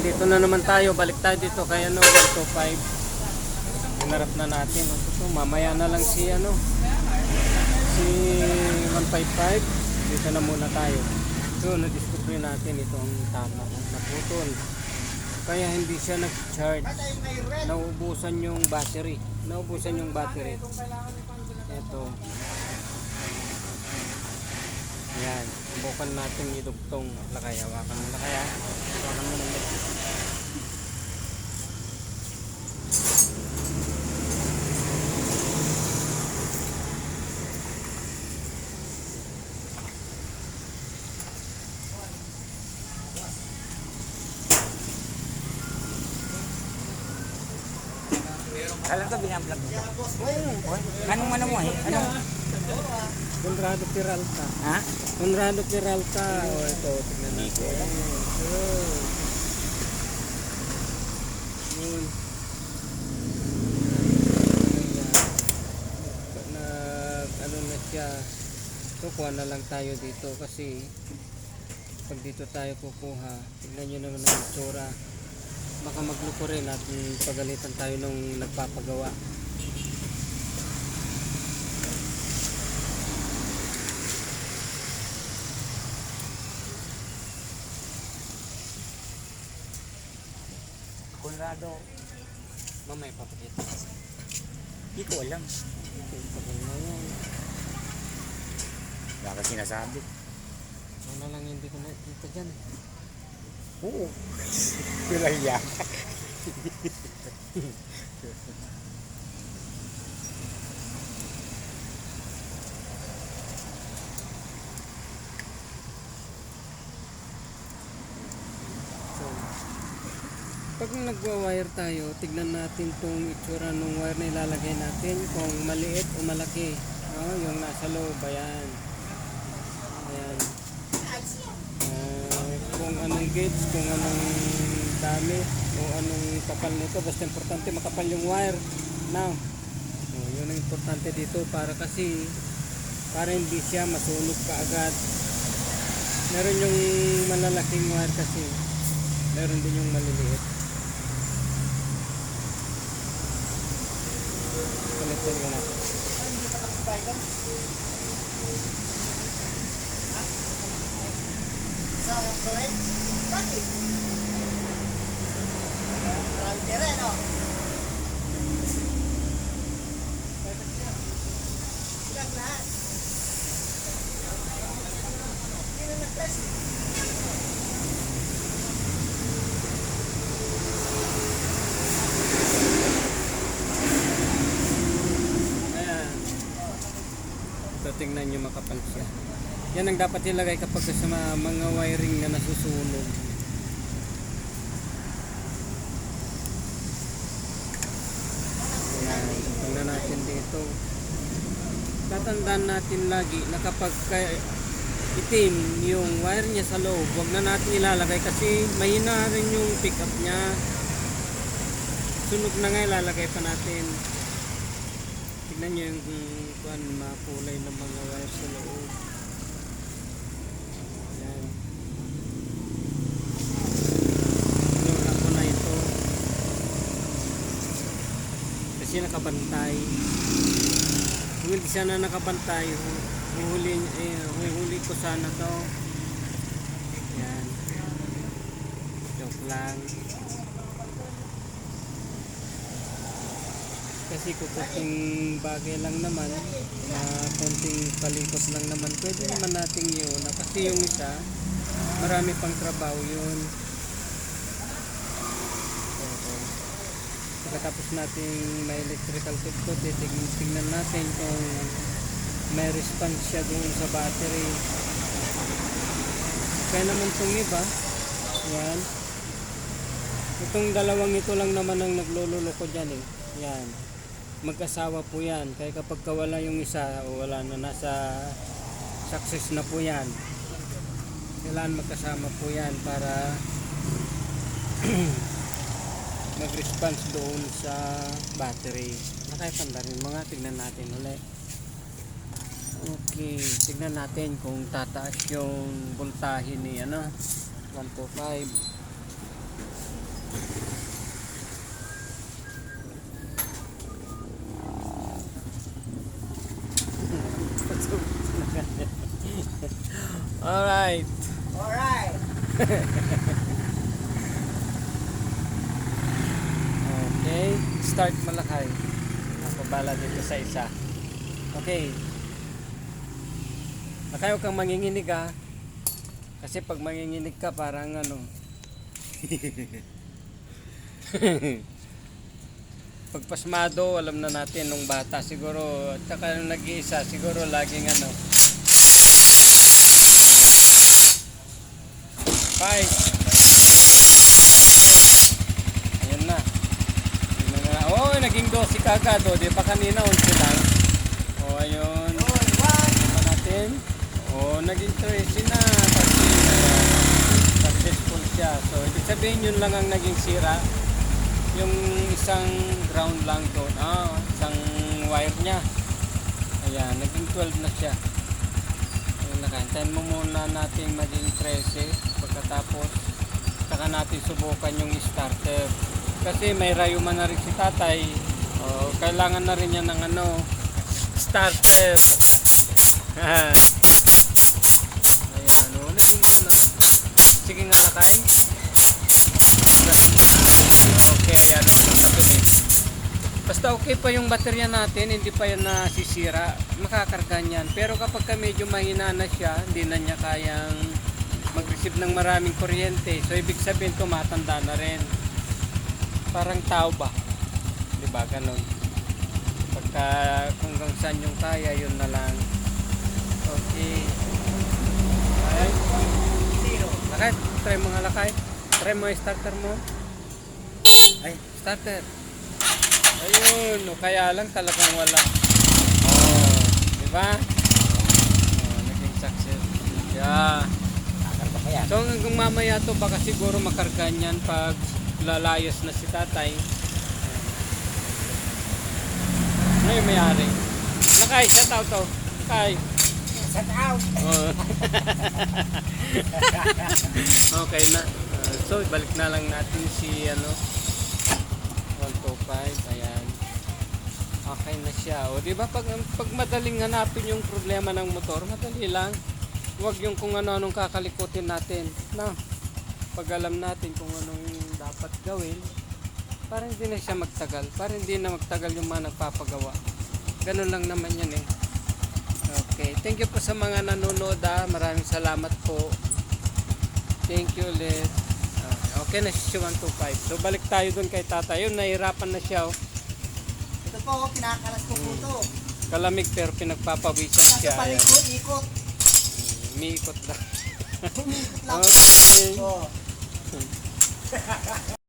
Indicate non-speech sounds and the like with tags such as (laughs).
nandito na naman tayo. Balik tayo dito kay ano, 125. Hinarap na natin. Ito, mamaya na lang si ano, si 155. Dito na muna tayo. So, na-discover natin itong tama. Naputol. Kaya hindi siya nag-charge. Naubusan yung battery. Naubusan yung battery. Ito. Yan. Bukan natin idugtong lakay. Hawakan mo lakay ha. Hawakan mo ng lakay. Alam ko binablog mo. Anong ano mo eh? Anong? Conrado Peralta. Ha? Conrado Peralta. O ito, tignan natin. Oh. Yun. Na, ano na siya. Kukuha na lang tayo dito kasi pag dito tayo kukuha, tignan nyo naman ang itsura. Baka magluko rin at pagalitan tayo nung nagpapagawa. Conrado. Mamaya papakita. Hindi ko alam. Baka sinasabi. Ano lang hindi ko nakikita dyan. Oo. So, pag nagwa-wire tayo, tignan natin tong itsura ng wire na ilalagay natin kung maliit o malaki. No, yung nasa loob, ayan. Ayan. Kung anong gauge, kung anong dami, o anong kapal nito. Basta importante makapal yung wire. Now, oh, yun ang importante dito para kasi para hindi siya masunog kaagad. Meron yung malalaking wire kasi. Meron din yung maliliit. Connected ka natin. Ito tingnan nyo makapal siya. Yan ang dapat ilagay kapag sa mga, wiring na nasusunog. Ayan. Tingnan natin dito. Tatandaan natin lagi na kapag kay- itim yung wire niya sa loob, huwag na natin ilalagay kasi mahina rin yung pick up niya. Sunog na nga ilalagay pa natin. Tignan nyo yung kuan, mga kulay ng mga wire sa loob. Yan. Yung ako na ito. Kasi nakabantay. Hindi sana nakabantay, huhuli, eh, huhuli ko sana to. Yan. Joke lang. Kasi kung konting bagay lang naman, na konting palikot lang naman, pwede naman natin yun. Kasi yung isa, marami pang trabaho yun. Oo. Pagkatapos natin may electrical ko, titignan tingnan natin kung may response siya doon sa battery. Kaya naman itong iba, yan. Itong dalawang ito lang naman ang naglululo ko dyan eh. Yan. Mag-asawa po yan. Kaya kapag kawala yung isa, o wala na nasa success na po yan. Kailangan magkasama po yan para (clears throat) mag-response doon sa battery. Nakaipan rin mga tignan natin ulit. Okay, tignan natin kung tataas yung voltahe ni ano 125. (laughs) Alright. Alright. (laughs) Okay. Start malakay. Ako bala dito sa isa. Okay. Huwag kang manginginig ha. Kasi pag manginginig ka parang ano. (laughs) pag pasmado, alam na natin nung bata siguro, at saka nag-iisa, siguro laging ano. Five. Ayan na. Tingnan na. Naging 12 kagad. Oh, di pa kanina 11 lang. Oh, ayun. Tingnan natin. Oh, naging 13 na. Kasi ayan. successful siya. So, ibig sabihin yun lang ang naging sira. Yung isang ground lang doon. Ah, isang wire niya. Ayan, naging 12 na siya. Ayun na Hintayin mo muna natin maging 13 pagkatapos saka natin subukan yung starter. Kasi may rayuma na rin si tatay. Oh, kailangan na rin yan ng ano, starter. Ayan. Oh, naging yun na. Sige nga lakay. Okay, ayan, nagpapatuloy. Basta okay pa yung baterya natin, hindi pa yan nasisira, makakarga niyan. Pero kapag ka medyo mahina na siya, hindi na niya kayang mag-receive ng maraming kuryente. So ibig sabihin tumatanda na rin. Parang tao ba? Di ba ganun? Pagka kung saan yung kaya, yun na lang. Okay. Ay. Lakay, try mo nga lakay. Try mo starter mo. Ay, starter. Ayun, o kaya lang talagang wala. Oh, di ba? Oh, naging success. Yeah. So hanggang mamaya to baka siguro makarga niyan pag lalayas na si tatay. Ano yung mayari? Nakay, shout out to. Nakay. Set out. Oh. (laughs) okay na. Uh, so balik na lang natin si ano 125. Ayan. Okay na siya. O di ba pag pag madaling hanapin yung problema ng motor, madali lang. Huwag yung kung ano-anong kakalikutin natin. No? Pag alam natin kung anong dapat gawin, para hindi na siya magtagal. Para hindi na magtagal yung mga nagpapagawa. Ganun lang naman yan eh. Okay. Thank you po sa mga nanonood ah. Maraming salamat po. Thank you ulit. Ah, Okay na si 125. So balik tayo dun kay tatay. Yun, nahirapan na siya. Oh. Ito po, kinakalas ko po ito. Kalamig pero pinagpapawisan siya. Ayan. palikod, ikot. (laughs) Umiikot lang. Humikot lang. Okay. Oh. (laughs)